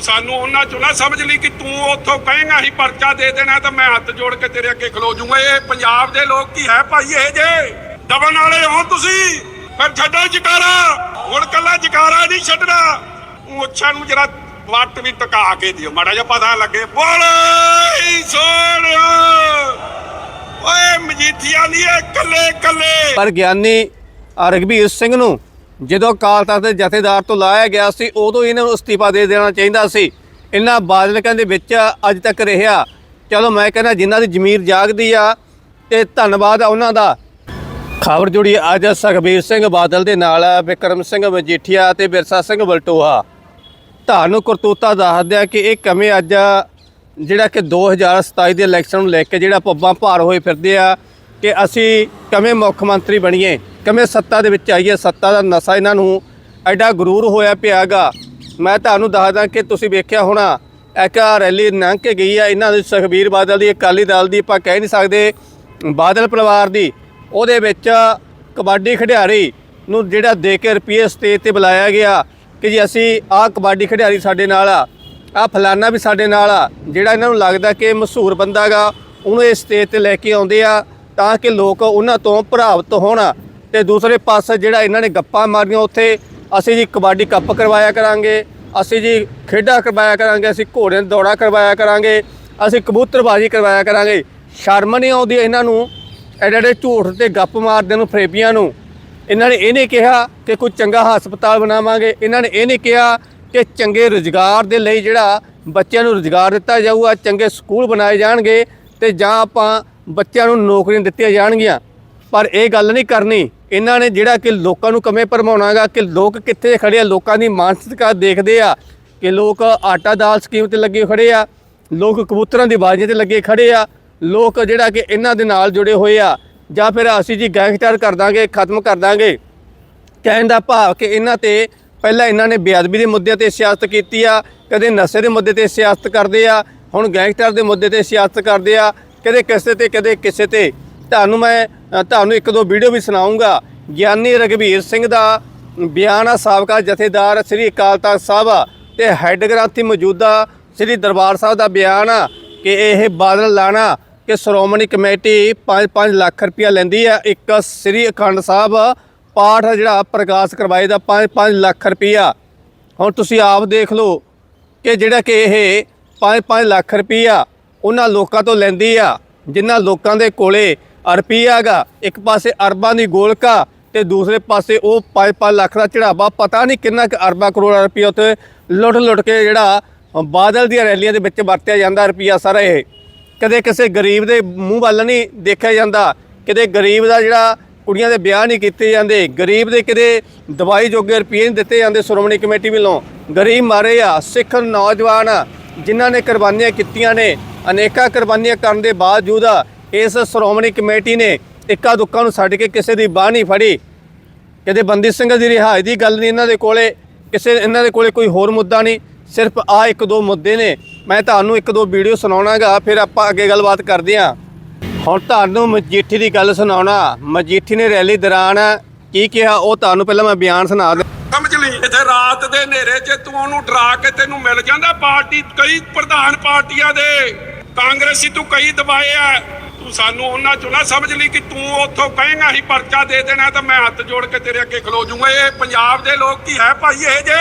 ਤੂੰ ਸਾਨੂੰ ਉਹਨਾਂ ਚੋਂ ਨਾ ਸਮਝ ਲਈ ਕਿ ਤੂੰ ਉੱਥੋਂ ਕਹੇਗਾ ਹੀ ਪਰਚਾ ਦੇ ਦੇਣਾ ਤਾਂ ਮੈਂ ਹੱਥ ਜੋੜ ਕੇ ਤੇਰੇ ਅੱਗੇ ਖਲੋ ਜਾਊਂਗਾ। ਇਹ ਪੰਜਾਬ ਦੇ ਲੋਕ ਕੀ ਹੈ ਭਾਈ? ਇਹ ਜੇ ਦਬਨ ਵਾਲੇ ਹੋ ਤੁਸੀਂ ਫਿਰ ਛੱਡੋ ਜਕਾਰਾ ਹੁਣ ਕੱਲਾ ਜਕਾਰਾ ਨਹੀਂ ਛੱਡਣਾ। ਮੁੱਛਾਂ ਨੂੰ ਜਰਾ ਵੱਟ ਵੀ ਟਕਾ ਕੇ ਦਿਓ। ਮਾੜਾ ਜਿਹਾ ਪਤਾ ਲੱਗੇ। ਬੋਲੇ ਸੋਹਣਿਆ ਓਏ ਮਜੀਠੀਆ ਨਹੀਂ ਇਹ ਕੱਲੇ ਕੱਲੇ ਪਰ ਗਿਆਨੀ ਅ, ਰਘਬੀਰ ਸਿੰਘ ਨੂੰ ਜਦੋਂ ਅਕਾਲ ਤਖਤ ਦੇ ਜਥੇਦਾਰ ਤੋਂ ਲਾਇਆ ਗਿਆ ਸੀ, ਉਦੋਂ ਇਹਨਾਂ ਨੂੰ ਅਸਤੀਫਾ ਦੇ ਦੇਣਾ ਚਾਹੀਦਾ ਸੀ। ਇਹਨਾਂ ਬਾਦਲਕਾਂ ਦੇ ਵਿੱਚ ਅੱਜ ਤੱਕ ਰਿਹਾ। ਚਲੋ ਮੈਂ ਕਹਿੰਦਾ ਜਿਨ੍ਹਾਂ ਦੀ ਜ਼ਮੀਰ ਜਾਗਦੀ ਆ, ਤੇ ਧੰਨਵਾਦ ਆ ਉਹਨਾਂ ਦਾ। ਖਬਰ ਜੁੜੀ ਅੱਜ ਸੁਖਬੀਰ ਸਿੰਘ ਬਾਦਲ ਦੇ ਨਾਲ ਵਿਕਰਮ ਸਿੰਘ ਮਜੀਠੀਆ ਤੇ ਬਿਰਸਾ ਸਿੰਘ ਬਲਟੋਹਾ। ਤੁਹਾਨੂੰ ਕਰਤੂਤਾ ਦੱਸਦੇ ਆ ਕਿ ਇਹ ਕਮੇ ਅੱਜ, ਜਿਹੜਾ ਕਿ 2027 ਦੇ ਇਲੈਕਸ਼ਨ ਨੂੰ ਲੈ ਕੇ ਜਿਹੜਾ ਪੱਬਾਂ ਭਾਰ ਹੋਏ ਫਿਰਦੇ ਆ, ਕਿ ਅਸੀਂ ਕਮੇ ਮੁੱਖ ਮੰਤਰੀ ਬਣੀਏ। ਕਿਵੇਂ ਸੱਤਾ ਦੇ ਵਿੱਚ ਆਈਏ ਸੱਤਾ ਦਾ ਨਸ਼ਾ ਇਹਨਾਂ ਨੂੰ ਐਡਾ ਗਰੂਰ ਹੋਇਆ ਪਿਆਗਾ। ਮੈਂ ਤੁਹਾਨੂੰ ਦੱਸਦਾ ਕਿ ਤੁਸੀਂ ਵੇਖਿਆ ਹੋਣਾ, ਇੱਕ ਰੈਲੀ ਲੰਘ ਕੇ ਗਈ ਆ, ਇਹਨਾਂ ਦੇ ਸੁਖਬੀਰ ਬਾਦਲ ਦੀ, ਅਕਾਲੀ ਦਲ ਦੀ, ਆਪਾਂ ਕਹਿ ਨਹੀਂ ਸਕਦੇ ਬਾਦਲ ਪਰਿਵਾਰ ਦੀ। ਉਹਦੇ ਵਿੱਚ ਕਬੱਡੀ ਖਿਡਾਰੀ ਨੂੰ ਜਿਹੜਾ ਦੇ ਕੇ ਰੁਪਏ ਸਟੇਜ ਤੇ ਬੁਲਾਇਆ ਗਿਆ ਕਿ ਜੀ ਅਸੀਂ ਆਹ ਕਬੱਡੀ ਖਿਡਾਰੀ ਸਾਡੇ ਨਾਲ ਆ, ਆਹ ਫਲਾਨਾ ਵੀ ਸਾਡੇ ਨਾਲ ਆ, ਜਿਹੜਾ ਇਹਨਾਂ ਨੂੰ ਲੱਗਦਾ ਕਿ ਮਸ਼ਹੂਰ ਬੰਦਾ ਗਾ, ਉਹਨੂੰ ਇਸ ਸਟੇਜ ਤੇ ਲੈ ਕੇ ਆਉਂਦੇ ਆ ਤਾਂ ਕਿ ਲੋਕ ਉਹਨਾਂ ਤੋਂ ਪ੍ਰਭਾਵਿਤ ਹੋਣ। ਤੇ ਦੂਸਰੇ ਪਾਸੇ ਜਿਹੜਾ ਇਹਨਾਂ ਨੇ ਗੱਪਾਂ ਮਾਰੀਆਂ ਉੱਥੇ, ਅਸੀਂ ਜੀ ਕਬੱਡੀ ਕੱਪ ਕਰਵਾਇਆ ਕਰਾਂਗੇ, ਅਸੀਂ ਜੀ ਖੇਡਾਂ ਕਰਵਾਇਆ ਕਰਾਂਗੇ, ਅਸੀਂ ਘੋੜਿਆਂ ਦੀ ਦੌੜਾ ਕਰਵਾਇਆ ਕਰਾਂਗੇ, ਅਸੀਂ ਕਬੂਤਰਬਾਜ਼ੀ ਕਰਵਾਇਆ ਕਰਾਂਗੇ। ਸ਼ਰਮ ਨਹੀਂ ਆਉਂਦੀ ਇਹਨਾਂ ਨੂੰ, ਐਡੇ ਐਡੇ ਝੂਠ ਤੇ ਗੱਪ ਮਾਰਦੇ ਨੂੰ ਫਰੇਬੀਆਂ ਨੂੰ। ਇਹਨਾਂ ਨੇ ਇਹ ਨਹੀਂ ਕਿਹਾ ਕਿ ਕੋਈ ਚੰਗਾ ਹਸਪਤਾਲ ਬਣਾਵਾਂਗੇ, ਇਹਨਾਂ ਨੇ ਇਹ ਨਹੀਂ ਕਿਹਾ ਕਿ ਚੰਗੇ ਰੁਜ਼ਗਾਰ ਦੇ ਲਈ ਜਿਹੜਾ ਬੱਚਿਆਂ ਨੂੰ ਰੁਜ਼ਗਾਰ ਦਿੱਤਾ ਜਾਊਗਾ, ਚੰਗੇ ਸਕੂਲ ਬਣਾਏ ਜਾਣਗੇ ਤੇ ਜਾਂ ਆਪਾਂ ਬੱਚਿਆਂ ਨੂੰ ਨੌਕਰੀਆਂ ਦਿੱਤੀਆਂ ਜਾਣਗੀਆਂ। ਪਰ ਇਹ ਗੱਲ ਨਹੀਂ ਕਰਨੀ। ਇਹਨਾਂ ਨੇ ਜਿਹੜਾ ਕਿ ਲੋਕਾਂ ਨੂੰ ਕਮੇ ਭਰਮਾਉਣਾਗਾ ਕਿ ਲੋਕ ਕਿੱਥੇ ਖੜੇ ਆ, ਲੋਕਾਂ ਦੀ ਮਾਨਸਿਕਤਾ ਦੇਖਦੇ ਆ ਕਿ ਲੋਕ ਆਟਾ ਦਾਲ ਸਕੀਮ ਤੇ ਲੱਗੇ ਖੜੇ ਆ, ਲੋਕ ਕਬੂਤਰਾਂ ਦੀ ਬਾਜ਼ੀਆਂ ਤੇ ਲੱਗੇ ਖੜੇ ਆ, ਲੋਕ ਜਿਹੜਾ ਕਿ ਇਹਨਾਂ ਦੇ ਨਾਲ ਜੁੜੇ ਹੋਏ ਆ। ਜਾਂ ਫਿਰ ਅਸੀਂ ਜੀ ਗੈਂਗਸਟਰ ਕਰ ਦਾਂਗੇ, ਖਤਮ ਕਰ ਦਾਂਗੇ। ਕਹਿਣ ਦਾ ਭਾਵ ਕਿ ਇਹਨਾਂ ਤੇ ਪਹਿਲਾਂ ਇਹਨਾਂ ਨੇ ਬੇਅਦਬੀ ਦੇ ਮੁੱਦੇ ਤੇ ਸਿਆਸਤ ਕੀਤੀ ਆ, ਕਦੇ ਨਸ਼ੇ ਦੇ ਮੁੱਦੇ ਤੇ ਸਿਆਸਤ ਕਰਦੇ ਆ, ਹੁਣ ਗੈਂਗਸਟਰ ਦੇ ਮੁੱਦੇ ਤੇ ਸਿਆਸਤ ਕਰਦੇ ਆ, ਕਦੇ ਕਿਸੇ ਤੇ, ਕਦੇ ਕਿਸੇ ਤੇ। ਤੁਹਾਨੂੰ ਮੈਂ ਤੁਹਾਨੂੰ ਇੱਕ ਦੋ ਵੀਡੀਓ ਵੀ ਸੁਣਾਉਂਗਾ। ਗਿਆਨੀ ਰਗਵੀਰ ਸਿੰਘ ਦਾ ਬਿਆਨ ਆ, ਸਾਬਕਾ ਜਥੇਦਾਰ ਸ੍ਰੀ ਅਕਾਲ ਤਖਤ ਸਾਹਿਬ ਆ, ਤੇ ਹੈੱਡ ਗ੍ਰੰਥੀ ਮੌਜੂਦਾ ਸ੍ਰੀ ਦਰਬਾਰ ਸਾਹਿਬ ਦਾ ਬਿਆਨ ਆ ਕਿ ਇਹ ਬਾਦਲ ਲਾਣਾ ਕਿ ਸ਼੍ਰੋਮਣੀ ਕਮੇਟੀ 5-5 ਲੱਖ ਰੁਪਇਆ ਲੈਂਦੀ ਆ। ਇੱਕ ਸ੍ਰੀ ਅਖੰਡ ਸਾਹਿਬ ਪਾਠ ਜਿਹੜਾ ਪ੍ਰਕਾਸ਼ ਕਰਵਾਏ ਦਾ 5-5 ਲੱਖ ਰੁਪਇਆ। ਹੁਣ ਤੁਸੀਂ ਆਪ ਦੇਖ ਲਓ ਕਿ ਜਿਹੜਾ ਕਿ ਇਹ 5-5 ਲੱਖ ਰੁਪਇਆ ਉਹਨਾਂ ਲੋਕਾਂ ਤੋਂ ਲੈਂਦੀ ਆ, ਜਿਨ੍ਹਾਂ ਲੋਕਾਂ ਦੇ ਕੋਲੇ ਰੁਪਈਆ ਗਾ ਇੱਕ ਪਾਸੇ ਅਰਬਾਂ ਦੀ ਗੋਲਕਾ ਤੇ ਦੂਸਰੇ ਪਾਸੇ ਉਹ 5-5 ਲੱਖ ਦਾ ਚੜਾਵਾ। ਪਤਾ ਨਹੀਂ ਕਿੰਨਾ ਕੁ ਅਰਬਾਂ ਕਰੋੜਾਂ ਰੁਪਈਆ ਉੱਤੇ ਲੁੱਟ ਲੁੱਟ ਕੇ ਜਿਹੜਾ ਬਾਦਲ ਦੀਆਂ ਰੈਲੀਆਂ ਦੇ ਵਿੱਚ ਵਰਤਿਆ ਜਾਂਦਾ ਰੁਪਈਆ ਸਾਰਾ ਇਹ। ਕਦੇ ਕਿਸੇ ਗਰੀਬ ਦੇ ਮੂੰਹ ਵੱਲ ਨਹੀਂ ਦੇਖਿਆ ਜਾਂਦਾ। ਕਿਤੇ ਗਰੀਬ ਦਾ ਜਿਹੜਾ ਕੁੜੀਆਂ ਦੇ ਵਿਆਹ ਨਹੀਂ ਕੀਤੇ ਜਾਂਦੇ। ਗਰੀਬ ਦੇ ਕਿਤੇ ਦਵਾਈ ਜੋਗੇ ਰੁਪਏ ਨਹੀਂ ਦਿੱਤੇ ਜਾਂਦੇ ਸ਼੍ਰੋਮਣੀ ਕਮੇਟੀ ਵੱਲੋਂ। ਗਰੀਬ ਮਾਰੇ ਆ ਸਿੱਖ ਨੌਜਵਾਨ ਆ, ਜਿਨ੍ਹਾਂ ਨੇ ਕੁਰਬਾਨੀਆਂ ਕੀਤੀਆਂ ਨੇ। ਅਨੇਕਾਂ ਕੁਰਬਾਨੀਆਂ ਕਰਨ ਦੇ ਬਾਵਜੂਦ ਇਸ ਸ਼੍ਰੋਮਣੀ ਕਮੇਟੀ ਨੇ ਇੱਕਾ ਦੁੱਕਾ ਨੂੰ ਛੱਡ ਕੇ ਕਿਸੇ ਦੀ ਬਾਹ ਨਹੀਂ ਫੜੀ। ਕਿਤੇ ਬੰਦੀ ਸਿੰਘ ਦੀ ਰਿਹਾਈ ਦੀ ਗੱਲ ਨਹੀਂ ਇਹਨਾਂ ਦੇ ਕੋਲੇ, ਕਿਸੇ ਇਹਨਾਂ ਦੇ ਕੋਲੇ ਕੋਈ ਹੋਰ ਮੁੱਦਾ ਨਹੀਂ। ਸਿਰਫ ਆ ਇੱਕ ਦੋ ਮੁੱਦੇ ਨੇ। ਮੈਂ ਤੁਹਾਨੂੰ ਇੱਕ ਦੋ ਵੀਡੀਓ ਸੁਣਾਉਣਾਗਾ, ਫਿਰ ਆਪਾਂ ਅੱਗੇ ਗੱਲਬਾਤ ਕਰਦੇ ਹਾਂ। ਹੁਣ ਤੁਹਾਨੂੰ ਮਜੀਠੀ ਦੀ ਗੱਲ ਸੁਣਾਉਣਾ। ਮਜੀਠੀ ਨੇ ਰੈਲੀ ਦੌਰਾਨ ਕੀ ਕਿਹਾ, ਉਹ ਤੁਹਾਨੂੰ ਪਹਿਲਾਂ ਮੈਂ ਬਿਆਨ ਸੁਣਾ ਦਿਆਂ ਸਮਝ ਲਈ? ਇੱਥੇ ਰਾਤ ਦੇ ਹਨੇਰੇ 'ਚ ਤੂੰ ਉਹਨੂੰ ਡਰਾ ਕੇ ਤੈਨੂੰ ਮਿਲ ਜਾਂਦਾ ਪਾਰਟੀ, ਕਈ ਪ੍ਰਧਾਨ ਪਾਰਟੀਆਂ ਦੇ। ਕਾਂਗਰਸੀ ਤੂੰ ਕਈ ਦਬਾਏ ਆ। ਤੂੰ ਸਾਨੂੰ ਉਹਨਾਂ ਚੋਂ ਨਾ ਸਮਝ ਲਈ ਕਿ ਤੂੰ ਉੱਥੋਂ ਕਹੇਗਾ ਹੀ ਪਰਚਾ ਦੇ ਦੇਣਾ ਤਾਂ ਮੈਂ ਹੱਥ ਜੋੜ ਕੇ ਤੇਰੇ ਅੱਗੇ ਖਲੋ ਜਾਊਂਗਾ ਇਹ ਪੰਜਾਬ ਦੇ ਲੋਕ ਕੀ ਹੈ ਭਾਈ? ਇਹ ਜੇ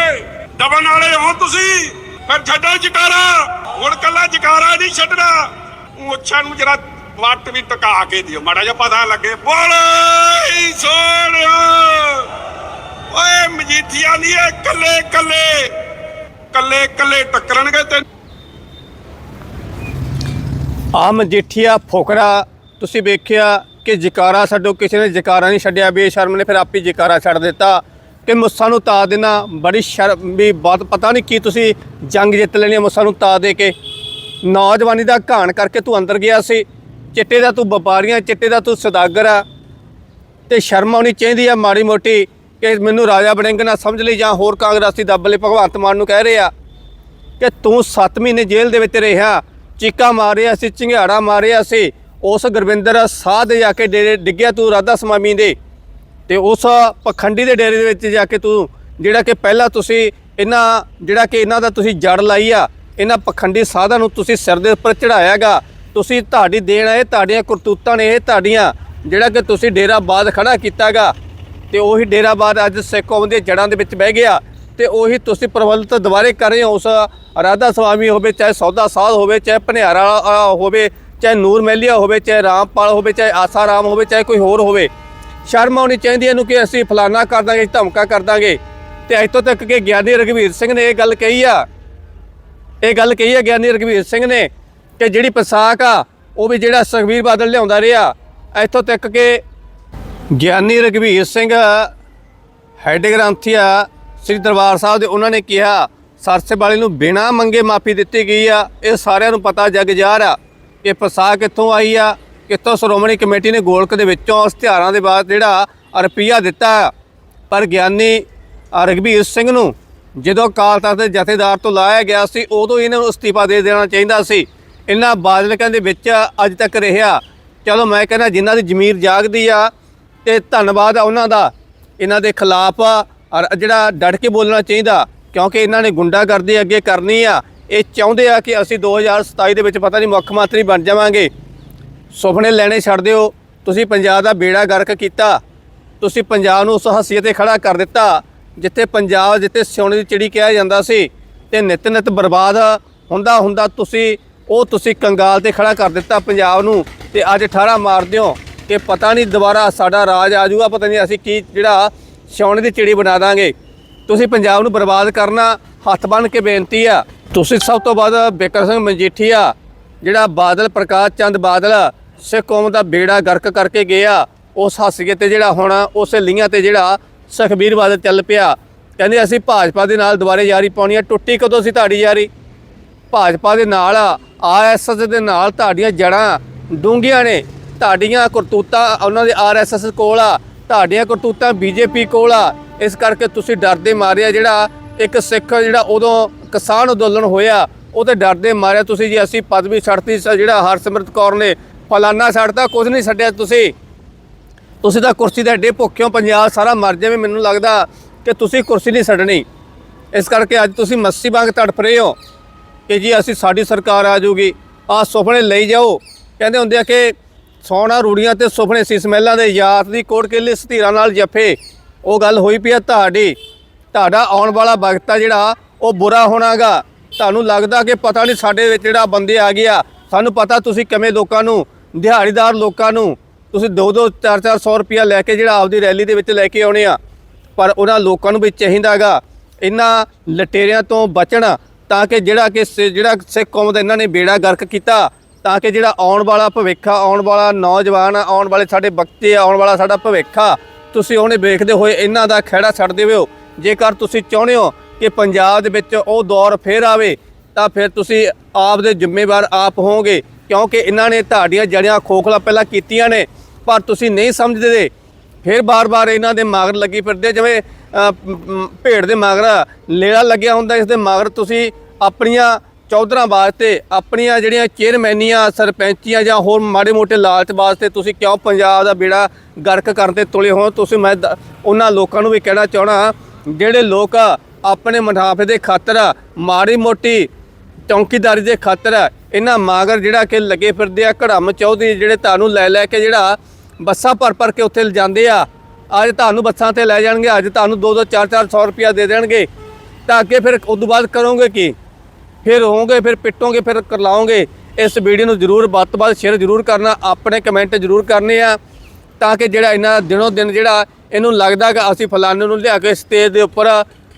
ਦਬਨ ਵਾਲੇ ਹੋ ਤੁਸੀਂ, ਫਿਰ ਛੱਡੋ ਜਕਾਰਾ ਹੁਣ ਕੱਲਾ ਜਕਾਰਾ ਨਹੀਂ ਛੱਡਣਾ। ਮੁੱਛਾਂ ਨੂੰ ਜਰਾ ਵੱਟ ਵੀ ਟਕਾ ਕੇ ਦਿਓ। ਮਾੜਾ ਜਿਹਾ ਪਤਾ ਲੱਗੇ। ਬੋਲੇ ਸੋਹਣਿਆ ਓਏ, ਮਜੀਠੀਆ ਨਹੀਂ ਇਹ ਕੱਲੇ ਕੱਲੇ ਕੱਲੇ ਕੱਲੇ ਟੱਕਰਨਗੇ ਤੇ ਆ ਮਜੀਠੀਆ ਫੋਕਰਾ, ਤੁਸੀਂ ਵੇਖਿਆ ਕਿ ਜਕਾਰਾ ਛੱਡੋ, ਕਿਸੇ ਨੇ ਜਕਾਰਾ ਨਹੀਂ ਛੱਡਿਆ, ਬੇਸ਼ਰਮ ਨੇ ਫਿਰ ਆਪੇ ਜਕਾਰਾ ਛੱਡ ਦਿੱਤਾ ਕਿ ਮੁੱਸਾਂ ਨੂੰ ਤਾ ਦੇਣਾ। ਬੜੀ ਸ਼ਰਮ ਵੀ, ਬਹੁਤ ਪਤਾ ਨਹੀਂ ਕੀ ਤੁਸੀਂ ਜੰਗ ਜਿੱਤ ਲੈਣੀ ਆ ਮੁੱਸਾਂ ਨੂੰ ਤਾ ਦੇ ਕੇ। ਨੌਜਵਾਨੀ ਦਾ ਘਾਣ ਕਰਕੇ ਤੂੰ ਅੰਦਰ ਗਿਆ ਸੀ। ਚਿੱਟੇ ਦਾ ਤੂੰ ਵਪਾਰੀਆਂ ਚਿੱਟੇ ਦਾ ਤੂੰ ਸਦਾਗਰ ਆ। ਤੇ ਸ਼ਰਮ ਆਉਣੀ ਚਾਹੀਦੀ ਆ ਮਾੜੀ ਮੋਟੀ ਕਿ ਮੈਨੂੰ ਰਾਜਾ ਬਣੇਂਗੇ ਨਾ ਸਮਝ ਲਈ ਜਾਂ ਹੋਰ ਕਾਂਗਰਸੀ ਦੱਬ ਲਈ ਭਗਵੰਤ ਮਾਨ ਨੂੰ ਕਹਿ ਰਹੇ ਆ ਕਿ ਤੂੰ 7 ਮਹੀਨੇ ਜੇਲ੍ਹ ਦੇ ਵਿੱਚ ਰਿਹਾ। ਚੀਕਾ ਮਾਰ ਰਿਹਾ ਸੀ, ਝੰਗਿਆੜਾ ਮਾਰ ਰਿਹਾ ਸੀ। ਉਸ ਗੁਰਵਿੰਦਰ ਸਾਧ ਜਾ ਕੇ ਡੇਰੇ ਡਿੱਗਿਆ ਤੂੰ ਰਾਧਾ ਸਮਾਮੀ ਦੇ। ਤੇ ਉਸ ਪਖੰਡੀ ਦੇ ਡੇਰੇ ਦੇ ਵਿੱਚ ਜਾ ਕੇ ਤੂੰ, ਜਿਹੜਾ ਕਿ ਪਹਿਲਾਂ ਤੁਸੀਂ ਇਹਨਾਂ, ਜਿਹੜਾ ਕਿ ਇਹਨਾਂ ਦਾ ਤੁਸੀਂ ਜੜ ਲਾਈ ਆ, ਇਹਨਾਂ ਪਖੰਡੀ ਸਾਧਾਂ ਨੂੰ ਤੁਸੀਂ ਸਿਰ ਦੇ ਉੱਪਰ ਚੜਾਇਆਗਾ ਤੁਸੀਂ ਤੁਹਾਡੀ ਦੇਣ ਆਏ, ਤੁਹਾਡੀਆਂ ਕਰਤੂਤਾਂ ਨੇ ਇਹ ਤੁਹਾਡੀਆਂ, ਜਿਹੜਾ ਕਿ ਤੁਸੀਂ ਡੇਰਾ ਬਾਦ ਖੜਾ ਕੀਤਾਗਾ ਤੇ ਉਹੀ ਡੇਰਾ ਬਾਦ ਅੱਜ ਸਿੱਖ ਕੌਮ ਦੇ ਜੜਾਂ ਦੇ ਵਿੱਚ ਬਹਿ ਗਿਆ। ਤੇ ਉਹੀ ਤੁਸੀਂ ਪ੍ਰਬਲਤ ਦੁਬਾਰੇ ਕਰ ਰਹੇ ਹੋ, ਉਸ ਰਾਧਾ ਸੁਆਮੀ ਹੋਵੇ, ਚਾਹੇ ਸੌਦਾ ਸਾਧ ਹੋਵੇ, ਚਾਹੇ ਭਨਿਆਰਾ ਹੋਵੇ, ਚਾਹੇ ਨੂਰ ਮਹਿਲੀਆ ਹੋਵੇ, ਚਾਹੇ ਰਾਮਪਾਲ ਹੋਵੇ, ਚਾਹੇ ਆਸਾ ਰਾਮ ਹੋਵੇ, ਚਾਹੇ ਕੋਈ ਹੋਰ ਹੋਵੇ, ਸ਼ਰਮ ਆਉਣੀ ਚਾਹੀਦੀ ਇਹਨੂੰ ਕਿ ਅਸੀਂ ਫਲਾਨਾ ਕਰ ਦਾਂਗੇ, ਧਮਕਾ ਕਰ ਦਾਂਗੇ। ਤੇ ਅੱਜ ਤੋਂ ਤੱਕ ਕਿ ਗਿਆਨੀ ਰਘਵੀਰ ਸਿੰਘ ਨੇ ਇਹ ਗੱਲ ਕਹੀ ਆ, ਇਹ ਗੱਲ ਕਹੀ ਆ ਗਿਆਨੀ ਰਘਵੀਰ ਸਿੰਘ ਨੇ ਕਿ ਜਿਹੜੀ ਪਸਾਕ ਆ, ਉਹ ਵੀ ਜਿਹੜਾ ਸੁਖਬੀਰ ਬਾਦਲ ਲਿਆਉਂਦਾ ਰਿਹਾ ਇੱਥੋਂ ਤੱਕ ਕਿ ਗਿਆਨੀ ਰਘਵੀਰ ਸਿੰਘ ਹੈਡ ਗ੍ਰੰਥੀ ਆ ਸ੍ਰੀ ਦਰਬਾਰ ਸਾਹਿਬ ਦੇ ਉਹਨਾਂ ਨੇ ਕਿਹਾ ਸਰਸੇ ਵਾਲੇ ਨੂੰ ਬਿਨਾਂ ਮੰਗੇ ਮਾਫੀ ਦਿੱਤੀ ਗਈ ਆ। ਇਹ ਸਾਰਿਆਂ ਨੂੰ ਪਤਾ ਜਗ ਜਾਹਰ ਆ ਕਿ ਫਸਾ ਕਿੱਥੋਂ ਆਈ ਆ ਕਿੱਥੋਂ ਸ਼੍ਰੋਮਣੀ ਕਮੇਟੀ ਨੇ ਗੋਲਕ ਦੇ ਵਿੱਚੋਂ ਇਸ਼ਤਿਹਾਰਾਂ ਦੇ ਬਾਅਦ ਜਿਹੜਾ ਰੁਪਈਆ ਦਿੱਤਾ ਪਰ ਗਿਆਨੀ ਅ, ਰਘਬੀਰ ਸਿੰਘ ਨੂੰ ਜਦੋਂ ਅਕਾਲ ਤਖਤ ਦੇ ਜਥੇਦਾਰ ਤੋਂ ਲਾਇਆ ਗਿਆ ਸੀ ਉਦੋਂ ਇਹਨਾਂ ਨੂੰ ਅਸਤੀਫਾ ਦੇ ਦੇਣਾ ਚਾਹੀਦਾ ਸੀ। ਇਹਨਾਂ ਬਾਦਲਕਾਂ ਦੇ ਵਿੱਚ ਅੱਜ ਤੱਕ ਰਿਹਾ। ਚਲੋ ਮੈਂ ਕਹਿੰਦਾ ਜਿਨ੍ਹਾਂ ਦੀ ਜ਼ਮੀਰ ਜਾਗਦੀ ਆ ਤੇ ਧੰਨਵਾਦ ਆ ਉਹਨਾਂ ਦਾ। ਇਹਨਾਂ ਦੇ ਖਿਲਾਫ ਔਰ ਜਿਹੜਾ ਡਟ ਕੇ ਬੋਲਣਾ ਚਾਹੀਦਾ, ਕਿਉਂਕਿ ਇਹਨਾਂ ਨੇ ਗੁੰਡਾਗਰਦੀ ਅੱਗੇ ਕਰਨੀ ਆ, ਇਹ ਚਾਹੁੰਦੇ ਆ ਕਿ ਅਸੀਂ 2027 ਦੇ ਵਿੱਚ ਪਤਾ ਨਹੀਂ ਮੁੱਖ ਮੰਤਰੀ ਬਣ ਜਾਵਾਂਗੇ। ਸੁਪਨੇ ਲੈਣੇ ਛੱਡ ਦਿਓ, ਤੁਸੀਂ ਪੰਜਾਬ ਦਾ ਬੇੜਾ ਗਰਕ ਕੀਤਾ, ਤੁਸੀਂ ਪੰਜਾਬ ਨੂੰ ਉਸ ਹਸੀਅਤ ਤੇ ਖੜਾ ਕਰ ਦਿੱਤਾ, ਜਿੱਥੇ ਪੰਜਾਬ, ਜਿੱਥੇ ਸਿਉਣੇ ਦੀ ਚਿੜੀ ਕਿਹਾ ਜਾਂਦਾ ਸੀ, ਤੇ ਨਿਤ ਨਿਤ ਬਰਬਾਦ ਹੁੰਦਾ ਹੁੰਦਾ ਤੁਸੀਂ, ਉਹ ਤੁਸੀਂ ਕੰਗਾਲ ਤੇ ਖੜਾ ਕਰ ਦਿੱਤਾ ਪੰਜਾਬ ਨੂੰ, ਤੇ ਅੱਜ 18 ਮਾਰ ਦਿਓ ਕਿ ਪਤਾ ਨਹੀਂ ਦੁਬਾਰਾ ਸਾਡਾ ਰਾਜ ਆ ਜਾਊਗਾ, ਪਤਾ ਨਹੀਂ ਅਸੀਂ ਕੀ, ਜਿਹੜਾ ਸੋਨੇ ਦੀ ਚਿੜੀ ਬਣਾ ਦਾਂਗੇ। ਤੁਸੀਂ ਪੰਜਾਬ ਨੂੰ ਬਰਬਾਦ ਕਰਨਾ ਹੱਥ ਬੰਨ ਕੇ ਬੇਨਤੀ ਆ। ਤੁਸੀਂ ਸਭ ਤੋਂ ਵੱਧ ਬਿਕਰ ਸਿੰਘ ਮਜੀਠੀਆ ਜਿਹੜਾ ਬਾਦਲ ਪ੍ਰਕਾਸ਼ ਚੰਦ ਬਾਦਲ ਸਿੱਖ ਕੌਮ ਦਾ ਬੇੜਾ ਗਰਕ ਕਰਕੇ ਗਿਆ ਉਸ ਹਾਸੀਏ ਤੇ ਜਿਹੜਾ ਹੁਣ ਉਸੇ ਲੀਆਂ ਤੇ ਜਿਹੜਾ ਸੁਖਬੀਰ ਬਾਦਲ ਚੱਲ ਪਿਆ। ਕਹਿੰਦੇ ਅਸੀਂ ਭਾਜਪਾ ਦੇ ਨਾਲ ਦੁਬਾਰੇ ਯਾਰੀ ਪਾਉਣੀ ਆ, ਟੁੱਟੀ ਕਦੋਂ ਸੀ ਤੁਹਾਡੀ ਯਾਰੀ? ਭਾਜਪਾ ਦੇ ਨਾਲ ਆਰਐਸਐਸ ਦੇ ਨਾਲ ਤੁਹਾਡੀਆਂ ਜੜਾਂ ਡੂੰਘੀਆਂ ਨੇ, ਤੁਹਾਡੀਆਂ ਕਰਤੂਤਾਂ ਉਹਨਾਂ ਦੇ ਆਰਐਸਐਸ ਕੋਲ ਆ। ਤੁਹਾਡੀਆਂ ਕਰਤੂਤਾਂ ਬੀਜੇਪੀ ਕੋਲ ਆ। ਇਸ ਕਰਕੇ ਤੁਸੀਂ ਡਰਦੇ ਮਾਰਿਆ ਜਿਹੜਾ ਇੱਕ ਸਿੱਖ ਜਿਹੜਾ ਉਦੋਂ ਕਿਸਾਨ ਅੰਦੋਲਨ ਹੋਇਆ ਉਹਦੇ ਡਰਦੇ ਮਾਰਿਆ ਤੁਸੀਂ ਜੀ। ਅਸੀਂ ਪਦਵੀ ਛੱਡਤੀ ਜਿਹੜਾ ਹਰਸਿਮਰਤ ਕੌਰ ਨੇ ਫਲਾਨਾ ਛੱਡਤਾ, ਕੁਝ ਨਹੀਂ ਛੱਡਿਆ ਤੁਸੀਂ। ਤੁਸੀਂ ਤਾਂ ਕੁਰਸੀ ਦੇ ਏਡੇ ਭੁੱਖਿਓ ਪੰਜਾਬ ਸਾਰਾ ਮਰ ਜਾਵੇ, ਮੈਨੂੰ ਲੱਗਦਾ ਕਿ ਤੁਸੀਂ ਕੁਰਸੀ ਨਹੀਂ ਛੱਡਣੀ। ਇਸ ਕਰਕੇ ਅੱਜ ਤੁਸੀਂ ਮੱਸੀ ਵਾਂਗ ਤੜਫ ਰਹੇ ਹੋ ਕਿ ਜੀ, ਅਸੀਂ ਸਾਡੀ ਸਰਕਾਰ ਆ ਜਾਊਗੀ ਆ ਸੁਪਨੇ ਲਈ ਜਾਓ। ਕਹਿੰਦੇ ਹੁੰਦੇ ਆ ਕਿ ਸੋਨਾ ਰੂੜੀਆਂ ਤੇ ਸੁਪਨੇ ਸੀ ਸਮੈਲਾਂ ਦੇ ਯਾਦ ਦੀ ਕੋੜ ਕੇ ਸਤੀਰਾਂ ਨਾਲ ਜੱਫੇ। ਉਹ ਗੱਲ ਹੋਈ ਪਈ ਆ ਤੁਹਾਡੀ। ਤੁਹਾਡਾ ਆਉਣ ਵਾਲਾ ਵਕਤ ਆ ਜਿਹੜਾ, ਉਹ ਬੁਰਾ ਹੋਣਾਗਾ। ਤੁਹਾਨੂੰ ਲੱਗਦਾ ਕਿ ਪਤਾ ਨਹੀਂ ਸਾਡੇ ਵਿੱਚ ਜਿਹੜਾ ਬੰਦੇ ਆ ਗਿਆ ਸਾਨੂੰ ਪਤਾ ਤੁਸੀਂ ਕਿਵੇਂ ਲੋਕਾਂ ਨੂੰ, ਦਿਹਾੜੀਦਾਰ ਲੋਕਾਂ ਨੂੰ, ਤੁਸੀਂ 2-2 4-400 ਰੁਪਇਆ ਲੈ ਕੇ ਜਿਹੜਾ ਆਪਦੀ ਰੈਲੀ ਦੇ ਵਿੱਚ ਲੈ ਕੇ ਆਉਣੇ ਆ। ਪਰ ਉਹਨਾਂ ਲੋਕਾਂ ਨੂੰ ਵੀ ਚਾਹੀਦਾਗਾ। ਇਹਨਾਂ ਲਟੇਰਿਆਂ ਤੋਂ ਬਚਣਾ ਤਾਂ ਕਿ ਜਿਹੜਾ ਕਿ ਸ- ਜਿਹੜਾ ਸਿੱਖ ਕੌਮ ਦਾ ਇਹਨਾਂ ਨੇ ਬੇੜਾ ਗਰਕ ਕੀਤਾ। ਤਾਂ ਕਿ ਜਿਹੜਾ ਆਉਣ ਵਾਲਾ ਭਵਿੱਖ ਆ ਆਉਣ ਵਾਲਾ ਨੌਜਵਾਨ ਆ, ਆਉਣ ਵਾਲੇ ਸਾਡੇ ਬੱਚੇ ਆਉਣ ਵਾਲਾ ਸਾਡਾ ਭਵਿੱਖ ਆ ਤੁਸੀਂ ਉਹਨੇ ਵੇਖਦੇ ਹੋਏ ਇਹਨਾਂ ਦਾ ਖਹਿੜਾ ਛੱਡ ਦਿਓ ਜੇਕਰ ਤੁਸੀਂ ਚਾਹੁੰਦੇ ਹੋ ਕਿ ਪੰਜਾਬ ਦੇ ਵਿੱਚ ਉਹ ਦੌਰ ਫੇਰ ਆਵੇ ਤਾਂ ਫਿਰ ਤੁਸੀਂ ਆਪ ਦੇ ਜ਼ਿੰਮੇਵਾਰ ਆਪ ਹੋਵੋਗੇ ਕਿਉਂਕਿ ਇਹਨਾਂ ਨੇ ਤੁਹਾਡੀਆਂ ਜੜੀਆਂ ਖੋਖਲਾ ਪਹਿਲਾਂ ਕੀਤੀਆਂ ਨੇ ਪਰ ਤੁਸੀਂ ਨਹੀਂ ਸਮਝਦੇ। ਫਿਰ ਬਾਰ-ਬਾਰ ਇਹਨਾਂ ਦੇ ਮਾਗਰ ਲੱਗੀ ਫਿਰਦੇ ਜਿਵੇਂ ਅ, ਭੇਡ ਦੇ ਮਾਗਰ ਲੇੜਾ ਲੱਗਿਆ ਹੁੰਦਾ ਇਸ ਦੇ ਮਾਗਰ ਤੁਸੀਂ ਆਪਣੀਆਂ ਚੌਧਰਾਂ ਵਾਸਤੇ ਆਪਣੀਆਂ ਜਿਹੜੀਆਂ ਚੇਅਰਮੈਨੀਆਂ, ਸਰਪੰਚੀਆਂ ਜਾਂ ਹੋਰ ਮਾੜੇ ਮੋਟੇ ਲਾਲਚ ਵਾਸਤੇ ਤੁਸੀਂ ਕਿਉਂ ਪੰਜਾਬ ਦਾ ਬੇੜਾ ਗਰਕ ਕਰਦੇ ਤੁਲੇ ਹੋ? ਤੁਸੀਂ ਮੈਂ ਦ- ਉਹਨਾਂ ਲੋਕਾਂ ਨੂੰ ਵੀ ਕਹਿਣਾ ਚਾਹਣਾ ਜਿਹੜੇ ਲੋਕ ਆਪਣੇ ਮੁਨਾਫੇ ਦੇ ਖਾਤਰ ਮਾੜੀ ਮੋਟੀ ਚੌਂਕੀਦਾਰੀ ਦੇ ਖਾਤਰ ਇਹਨਾਂ ਮਾਗਰ ਜਿਹੜਾ ਕਿ ਲੱਗੇ ਫਿਰਦੇ ਆ, ਘੜਮ ਚੌਧਰੀ ਜਿਹੜੇ ਤੁਹਾਨੂੰ ਲੈ ਲੈ ਕੇ ਜਿਹੜਾ ਬੱਸਾਂ ਭਰ ਭਰ ਕੇ ਉੱਥੇ ਲਿਜਾਂਦੇ ਆ, ਅੱਜ ਤੁਹਾਨੂੰ ਬੱਸਾਂ ਤੇ ਲੈ ਜਾਣਗੇ, ਅੱਜ ਤੁਹਾਨੂੰ 2-2 4-400 ਰੁਪਇਆ ਦੇ ਦੇਣਗੇ, ਤਾਂ ਅੱਗੇ ਫਿਰ ਉਸ ਤੋਂ ਬਾਅਦ ਕਰੋਗੇ ਕੀ? ਫਿਰ ਹੋਵੋਗੇ, ਫਿਰ ਪਿੱਟੋਗੇ, ਫਿਰ ਕਰਲਾਓਗੇ। ਇਸ ਵੀਡੀਓ ਨੂੰ ਜਰੂਰ ਵੱਧ ਤੋਂ ਵੱਧ ਸ਼ੇਅਰ ਜਰੂਰ ਕਰਨਾ, ਆਪਣੇ ਕਮੈਂਟ ਜਰੂਰ ਕਰਨੇ ਆ, ਤਾਂ ਕਿ ਜਿਹੜਾ ਇਹਨਾਂ ਦਿਨੋਂ ਦਿਨ ਜਿਹੜਾ ਇਹਨੂੰ ਲੱਗਦਾ ਕਿ ਅਸੀਂ ਫਲਾਣੇ ਨੂੰ ਲਿਆ ਕੇ ਸਟੇਜ ਦੇ ਉੱਪਰ,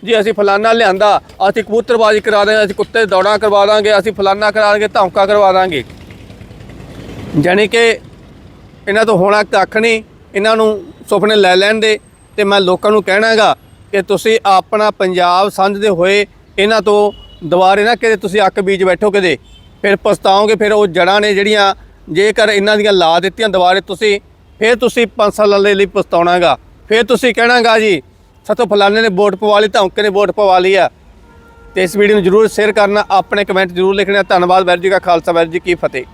ਜੀ ਅਸੀਂ ਫਲਾਨਾ ਲਿਆਂਦਾ, ਅਸੀਂ ਕਬੂਤਰਬਾਜ਼ੀ ਕਰਾ ਦਾਂਗੇ ਅਸੀਂ ਕੁੱਤੇ ਦੌੜਾਂ ਕਰਵਾ ਦਾਂਗੇ, ਅਸੀਂ ਫਲਾਨਾ ਕਰਾ ਦਾਂਗੇ, ਧੌਂਕਾ ਕਰਵਾ ਦਾਂਗੇ। ਜਾਣੀ ਕਿ ਇਹਨਾਂ ਤੋਂ ਹੋਣਾ ਕੱਖ ਨਹੀਂ, ਇਹਨਾਂ ਨੂੰ ਸੁਪਨੇ ਲੈ ਲੈਣ ਦੇ, ਤੇ ਮੈਂ ਲੋਕਾਂ ਨੂੰ ਕਹਿਣਾਗਾ ਕਿ ਤੁਸੀਂ ਆਪਣਾ ਪੰਜਾਬ ਸਮਝਦੇ ਹੋਏ ਇਹਨਾਂ ਤੋਂ ਦੁਬਾਰੇ ਨਾ ਕਿਤੇ ਤੁਸੀਂ ਅੱਕ ਬੀਜ ਬੈਠੋ ਕਿਤੇ, ਫਿਰ ਪਛਤਾਓਗੇ, ਫਿਰ ਉਹ ਜੜਾਂ ਨੇ ਜਿਹੜੀਆਂ ਜੇਕਰ ਇਹਨਾਂ ਦੀਆਂ ਲਾ ਦਿੱਤੀਆਂ ਦੁਬਾਰੇ ਤੁਸੀਂ, ਫਿਰ ਤੁਸੀਂ 5 ਸਾਲਾਂ ਦੇ ਲਈ ਪਛਤਾਉਣਾਗਾ। ਫਿਰ ਤੁਸੀਂ ਕਹਿਣਾਗਾ ਜੀ, ਸਾਥੋਂ ਫਲਾਣੇ ਨੇ ਵੋਟ ਪਵਾ ਲਈ ਧੌਂਕੇ ਨੇ ਵੋਟ ਪਵਾ ਲਈ ਆ। ਤੇ ਇਸ ਵੀਡੀਓ ਨੂੰ ਜਰੂਰ ਸ਼ੇਅਰ ਕਰਨਾ, ਆਪਣੇ ਕਮੈਂਟ ਜਰੂਰ ਲਿਖਣਾ। ਧੰਨਵਾਦ ਵੈਰ ਜੀ ਕਾ ਖਾਲਸਾ ਵੈਰ ਜੀ ਕੀ ਫਤਿਹ।